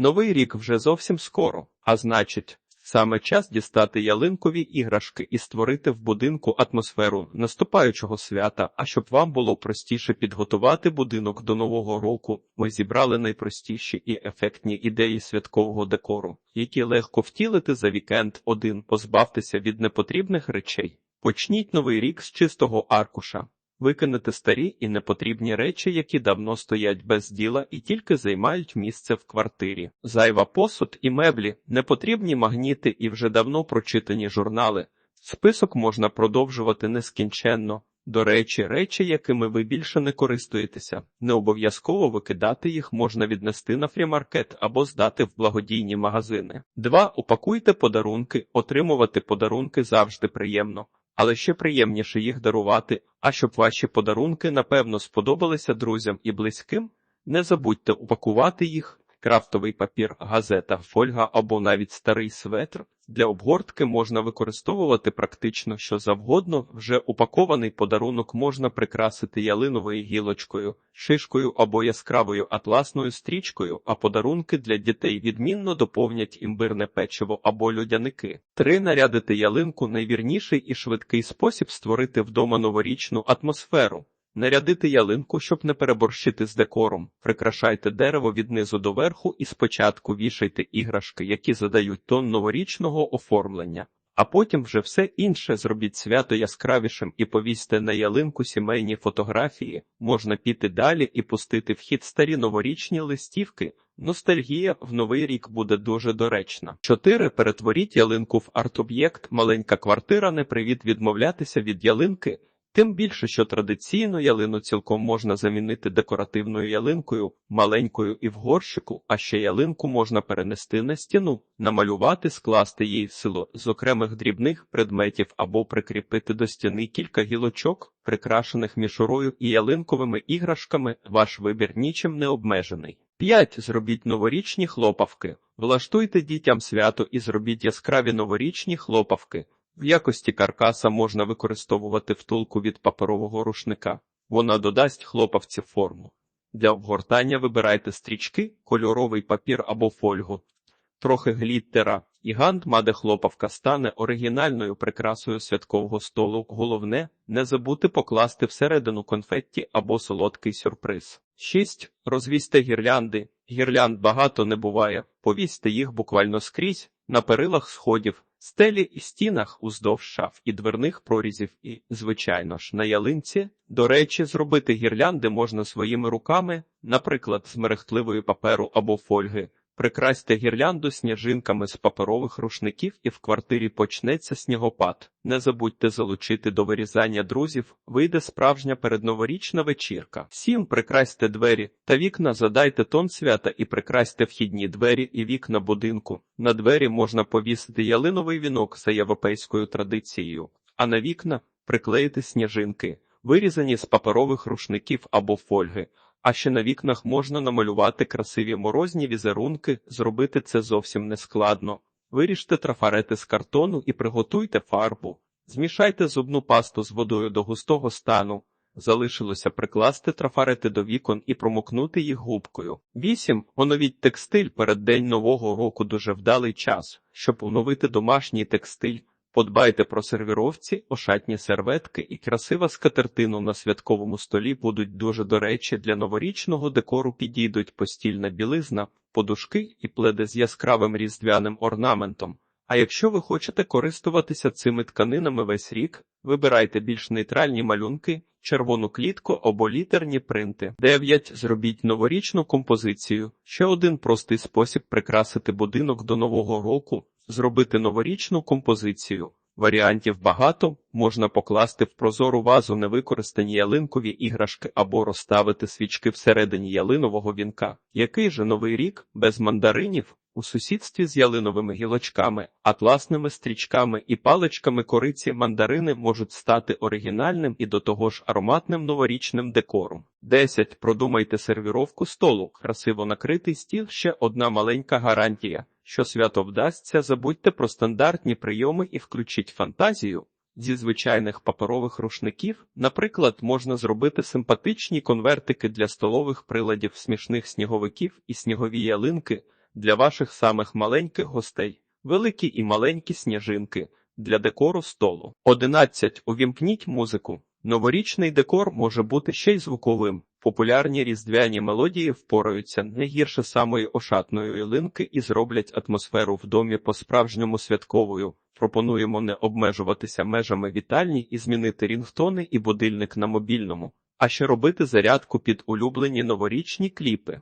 Новий рік вже зовсім скоро, а значить, саме час дістати ялинкові іграшки і створити в будинку атмосферу наступаючого свята. А щоб вам було простіше підготувати будинок до нового року, ми зібрали найпростіші і ефектні ідеї святкового декору, які легко втілити за вікенд один, позбавтеся від непотрібних речей. Почніть новий рік з чистого аркуша. Викинете старі і непотрібні речі, які давно стоять без діла і тільки займають місце в квартирі. Зайва посуд і меблі, непотрібні магніти і вже давно прочитані журнали. Список можна продовжувати нескінченно. До речі, речі, якими ви більше не користуєтеся, не обов'язково викидати їх можна віднести на фрімаркет або здати в благодійні магазини. 2. Упакуйте подарунки. Отримувати подарунки завжди приємно але ще приємніше їх дарувати. А щоб ваші подарунки напевно сподобалися друзям і близьким, не забудьте упакувати їх. Крафтовий папір, газета, фольга або навіть старий светр. Для обгортки можна використовувати практично що завгодно. Вже упакований подарунок можна прикрасити ялиновою гілочкою, шишкою або яскравою атласною стрічкою, а подарунки для дітей відмінно доповнять імбирне печиво або людяники. Три нарядити ялинку найвірніший і швидкий спосіб створити вдома новорічну атмосферу. Нарядити ялинку, щоб не переборщити з декором. Прикрашайте дерево від низу до верху і спочатку вішайте іграшки, які задають тон новорічного оформлення, а потім вже все інше зробіть свято яскравішим і повісьте на ялинку сімейні фотографії. Можна піти далі і пустити в хід старі новорічні листівки. Ностальгія в новий рік буде дуже доречна. 4. Перетворіть ялинку в арт-об'єкт. Маленька квартира не привід відмовлятися від ялинки. Тим більше, що традиційно ялину цілком можна замінити декоративною ялинкою, маленькою і в горщику, а ще ялинку можна перенести на стіну, намалювати, скласти її в село з окремих дрібних предметів або прикріпити до стіни кілька гілочок, прикрашених мішурою і ялинковими іграшками. Ваш вибір нічим не обмежений. 5. Зробіть новорічні хлопавки. Влаштуйте дітям свято і зробіть яскраві новорічні хлопавки. В якості каркаса можна використовувати втулку від паперового рушника. Вона додасть хлопавці форму. Для обгортання вибирайте стрічки, кольоровий папір або фольгу, трохи гліттера, і гандмаде хлопавка стане оригінальною прикрасою святкового столу. Головне, не забути покласти всередину конфетті або солодкий сюрприз. 6. Розвісьте гірлянди. Гірлянд багато не буває. Повісьте їх буквально скрізь, на перилах сходів, стелі і стінах уздовж шаф і дверних прорізів, і, звичайно ж, на ялинці. До речі, зробити гірлянди можна своїми руками, наприклад, з мерехтливої паперу або фольги. Прикрасьте гірлянду сніжинками з паперових рушників і в квартирі почнеться снігопад. Не забудьте залучити до вирізання друзів, вийде справжня передноворічна вечірка. Всім прикрасьте двері та вікна, задайте тон свята і прикрасьте вхідні двері і вікна будинку. На двері можна повісити ялиновий вінок за європейською традицією, а на вікна приклеїти сніжинки, вирізані з паперових рушників або фольги. А ще на вікнах можна намалювати красиві морозні візерунки, зробити це зовсім не складно. Виріжте трафарети з картону і приготуйте фарбу. Змішайте зубну пасту з водою до густого стану. Залишилося прикласти трафарети до вікон і промокнути їх губкою. 8. Оновіть текстиль перед день нового року дуже вдалий час, щоб оновити домашній текстиль. Подбайте про сервіровці, ошатні серветки і красива скатертину на святковому столі будуть дуже до речі, для новорічного декору підійдуть постільна білизна, подушки і пледи з яскравим різдвяним орнаментом. А якщо ви хочете користуватися цими тканинами весь рік, вибирайте більш нейтральні малюнки, червону клітку або літерні принти. 9. Зробіть новорічну композицію. Ще один простий спосіб прикрасити будинок до нового року зробити новорічну композицію. Варіантів багато можна покласти в прозору вазу невикористані ялинкові іграшки або розставити свічки всередині ялинового вінка. Який же новий рік без мандаринів у сусідстві з ялиновими гілочками, атласними стрічками і паличками кориці мандарини можуть стати оригінальним і до того ж ароматним новорічним декором. 10. Продумайте сервіровку столу. Красиво накритий стіл ще одна маленька гарантія. Що свято вдасться, забудьте про стандартні прийоми і включіть фантазію. Зі звичайних паперових рушників, наприклад, можна зробити симпатичні конвертики для столових приладів, смішних сніговиків і снігові ялинки. для ваших самих маленьких гостей, великі і маленькі сніжинки для декору столу. 11. Увімкніть музику. Новорічний декор може бути ще й звуковим. Популярні різдвяні мелодії впораються не гірше самої ошатної ялинки і зроблять атмосферу в домі по-справжньому святковою. Пропонуємо не обмежуватися межами вітальні і змінити рінгтони і будильник на мобільному, а ще робити зарядку під улюблені новорічні кліпи.